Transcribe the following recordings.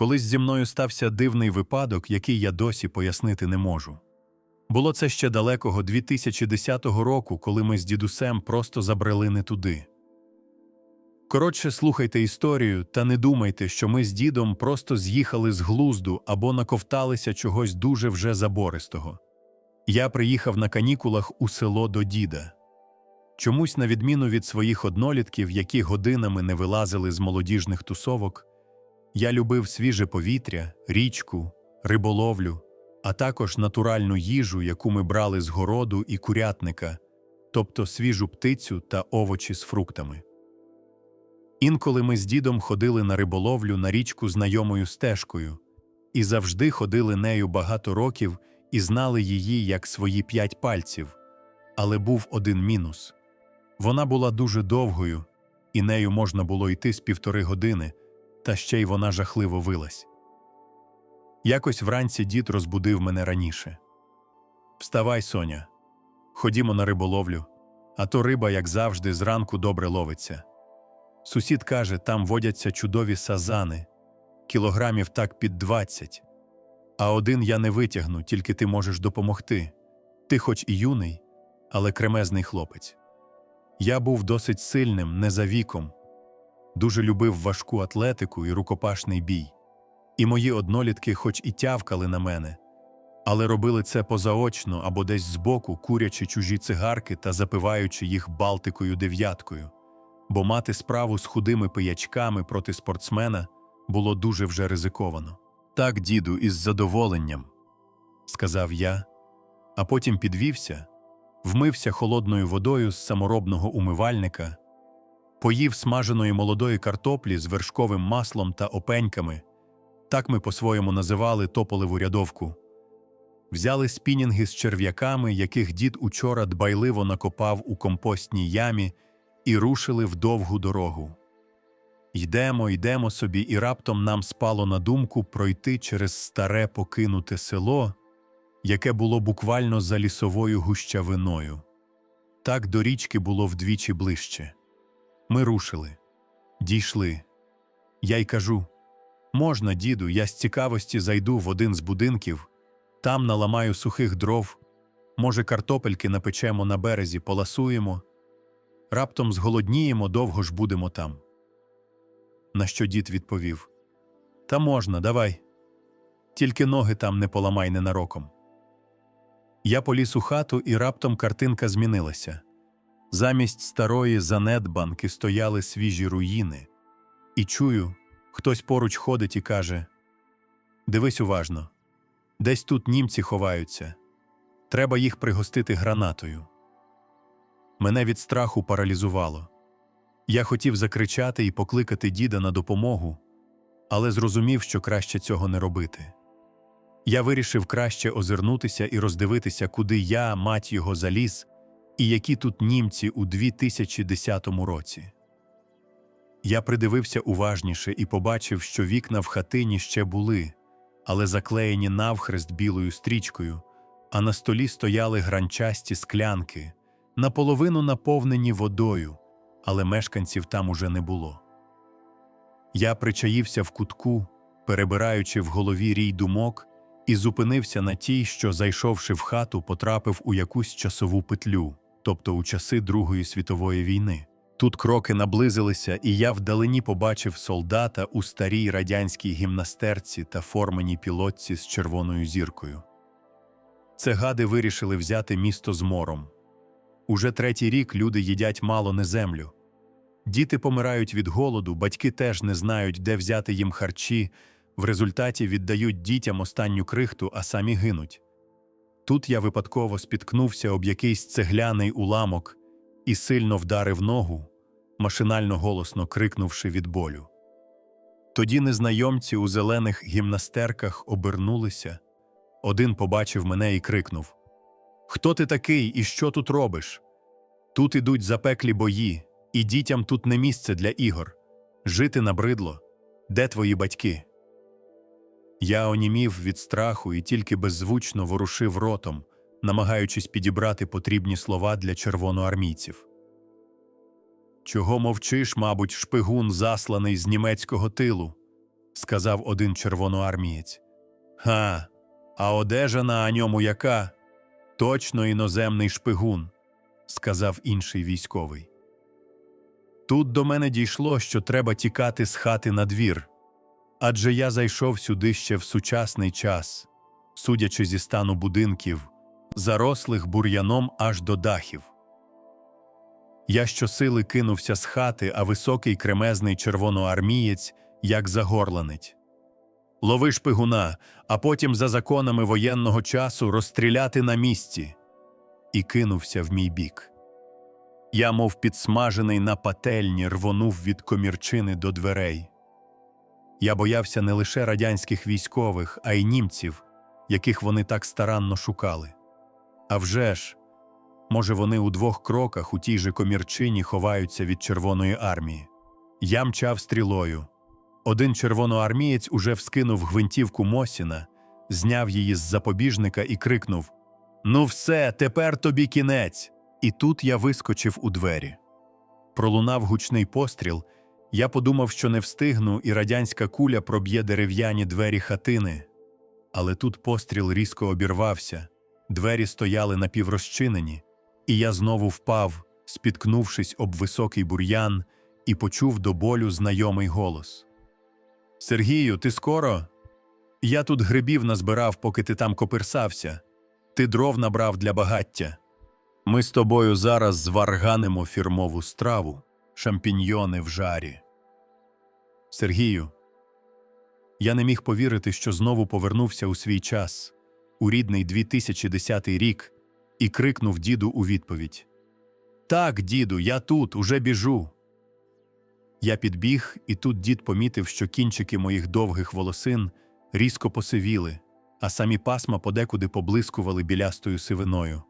Колись зі мною стався дивний випадок, який я досі пояснити не можу. Було це ще далекого 2010 року, коли ми з дідусем просто забрели не туди. Коротше, слухайте історію та не думайте, що ми з дідом просто з'їхали з глузду або наковталися чогось дуже вже забористого. Я приїхав на канікулах у село до діда. Чомусь, на відміну від своїх однолітків, які годинами не вилазили з молодіжних тусовок, я любив свіже повітря, річку, риболовлю, а також натуральну їжу, яку ми брали з городу і курятника, тобто свіжу птицю та овочі з фруктами. Інколи ми з дідом ходили на риболовлю на річку знайомою стежкою, і завжди ходили нею багато років і знали її як свої п'ять пальців. Але був один мінус вона була дуже довгою, і нею можна було йти з півтори години, та ще й вона жахливо вилась. Якось вранці дід розбудив мене раніше. Вставай, Соня, ходімо на риболовлю, а то риба, як завжди, зранку добре ловиться. Сусід каже, там водяться чудові сазани, кілограмів так під двадцять. А один я не витягну, тільки ти можеш допомогти. Ти, хоч і юний, але кремезний хлопець. Я був досить сильним, не за віком, дуже любив важку атлетику і рукопашний бій. І мої однолітки, хоч і тявкали на мене, але робили це позаочно або десь збоку, курячи чужі цигарки та запиваючи їх балтикою дев'яткою, бо мати справу з худими пиячками проти спортсмена було дуже вже ризиковано. Так, діду, із задоволенням, сказав я, а потім підвівся, вмився холодною водою з саморобного умивальника, поїв смаженої молодої картоплі з вершковим маслом та опеньками. Так ми по-своєму називали тополеву рядовку. Взяли спінінги з черв'яками, яких дід учора дбайливо накопав у компостній ямі, і рушили в довгу дорогу. Йдемо, йдемо собі, і раптом нам спало на думку пройти через старе покинуте село, яке було буквально за лісовою гущавиною. Так до річки було вдвічі ближче. Ми рушили, дійшли. Я й кажу можна, діду, я з цікавості зайду в один з будинків, там наламаю сухих дров, може, картопельки напечемо на березі, поласуємо, раптом зголодніємо, довго ж будемо там. На що дід відповів Та можна, давай. Тільки ноги там не поламай ненароком. Я поліз у хату, і раптом картинка змінилася. Замість старої занедбанки стояли свіжі руїни, і чую, хтось поруч ходить і каже: Дивись уважно, десь тут німці ховаються. Треба їх пригостити гранатою. Мене від страху паралізувало. Я хотів закричати і покликати діда на допомогу, але зрозумів, що краще цього не робити. Я вирішив краще озирнутися і роздивитися, куди я, мать його, заліз, і які тут німці у 2010 році. Я придивився уважніше і побачив, що вікна в хатині ще були, але заклеєні навхрест білою стрічкою, а на столі стояли гранчасті склянки, наполовину наповнені водою, але мешканців там уже не було. Я причаївся в кутку, перебираючи в голові рій думок, і зупинився на тій, що, зайшовши в хату, потрапив у якусь часову петлю, тобто у часи Другої світової війни. Тут кроки наблизилися, і я вдалині побачив солдата у старій радянській гімнастерці та форманій пілотці з червоною зіркою. Це гади вирішили взяти місто з мором. Уже третій рік люди їдять мало не землю. Діти помирають від голоду, батьки теж не знають, де взяти їм харчі, в результаті віддають дітям останню крихту, а самі гинуть. Тут я випадково спіткнувся об якийсь цегляний уламок і сильно вдарив ногу, машинально голосно крикнувши від болю. Тоді незнайомці у зелених гімнастерках обернулися. Один побачив мене і крикнув: Хто ти такий і що тут робиш? Тут ідуть запеклі бої, і дітям тут не місце для ігор. Жити набридло. Де твої батьки? Я онімів від страху і тільки беззвучно ворушив ротом, намагаючись підібрати потрібні слова для червоноармійців. Чого мовчиш, мабуть, шпигун, засланий з німецького тилу? сказав один червоноармієць. Га, а одежа на ньому яка? Точно іноземний шпигун, сказав інший військовий. Тут до мене дійшло, що треба тікати з хати на двір, адже я зайшов сюди ще в сучасний час, судячи зі стану будинків, зарослих бур'яном аж до дахів. Я щосили кинувся з хати, а високий кремезний червоноармієць, як загорланить. Лови шпигуна, а потім за законами воєнного часу розстріляти на місці. І кинувся в мій бік. Я, мов підсмажений на пательні, рвонув від комірчини до дверей. Я боявся не лише радянських військових, а й німців, яких вони так старанно шукали. А вже ж, може, вони у двох кроках у тій же комірчині ховаються від Червоної армії. Я мчав стрілою. Один червоноармієць уже вскинув гвинтівку Мосіна, зняв її з запобіжника і крикнув: Ну, все, тепер тобі кінець. І тут я вискочив у двері. Пролунав гучний постріл. Я подумав, що не встигну, і радянська куля проб'є дерев'яні двері хатини. Але тут постріл різко обірвався, двері стояли напіврозчинені, і я знову впав, спіткнувшись об високий бур'ян, і почув до болю знайомий голос. Сергію, ти скоро? Я тут грибів назбирав, поки ти там копирсався. Ти дров набрав для багаття. Ми з тобою зараз зварганимо фірмову страву, шампіньйони в жарі. Сергію, я не міг повірити, що знову повернувся у свій час, у рідний 2010 рік, і крикнув діду у відповідь: Так, діду, я тут, уже біжу. Я підбіг, і тут дід помітив, що кінчики моїх довгих волосин різко посивіли, а самі пасма подекуди поблискували білястою сивиною.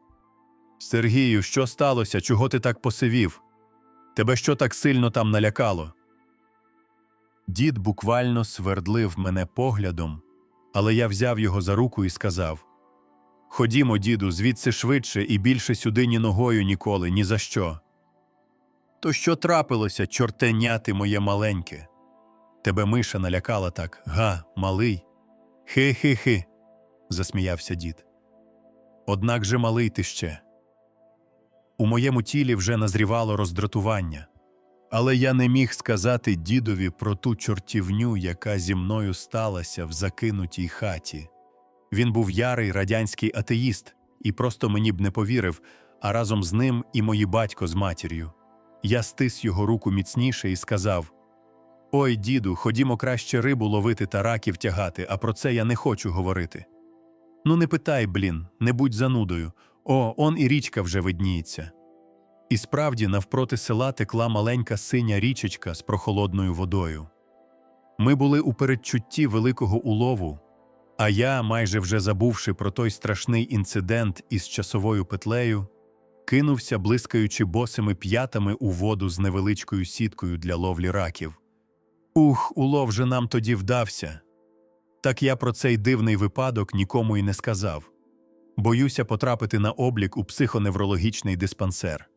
Сергію, що сталося? Чого ти так посивів? Тебе що так сильно там налякало? Дід буквально свердлив мене поглядом, але я взяв його за руку і сказав: Ходімо, діду, звідси швидше і більше сюди ні ногою ніколи, ні за що. То що трапилося, чортеняти моє маленьке? Тебе миша налякала так, га, малий. Хи-хи-хи, засміявся дід. Однак же малий ти ще. У моєму тілі вже назрівало роздратування, але я не міг сказати дідові про ту чортівню, яка зі мною сталася в закинутій хаті. Він був ярий радянський атеїст і просто мені б не повірив, а разом з ним і мої батько з матір'ю. Я стис його руку міцніше і сказав: Ой, діду, ходімо краще рибу ловити та раків тягати, а про це я не хочу говорити. Ну, не питай, блін, не будь занудою. О, он і річка вже видніється. І справді, навпроти села текла маленька синя річечка з прохолодною водою. Ми були у передчутті великого улову, а я, майже вже забувши про той страшний інцидент із часовою петлею, кинувся, блискаючи босими п'ятами у воду з невеличкою сіткою для ловлі раків. Ух, улов же нам тоді вдався. Так я про цей дивний випадок нікому й не сказав. Боюся потрапити на облік у психоневрологічний диспансер.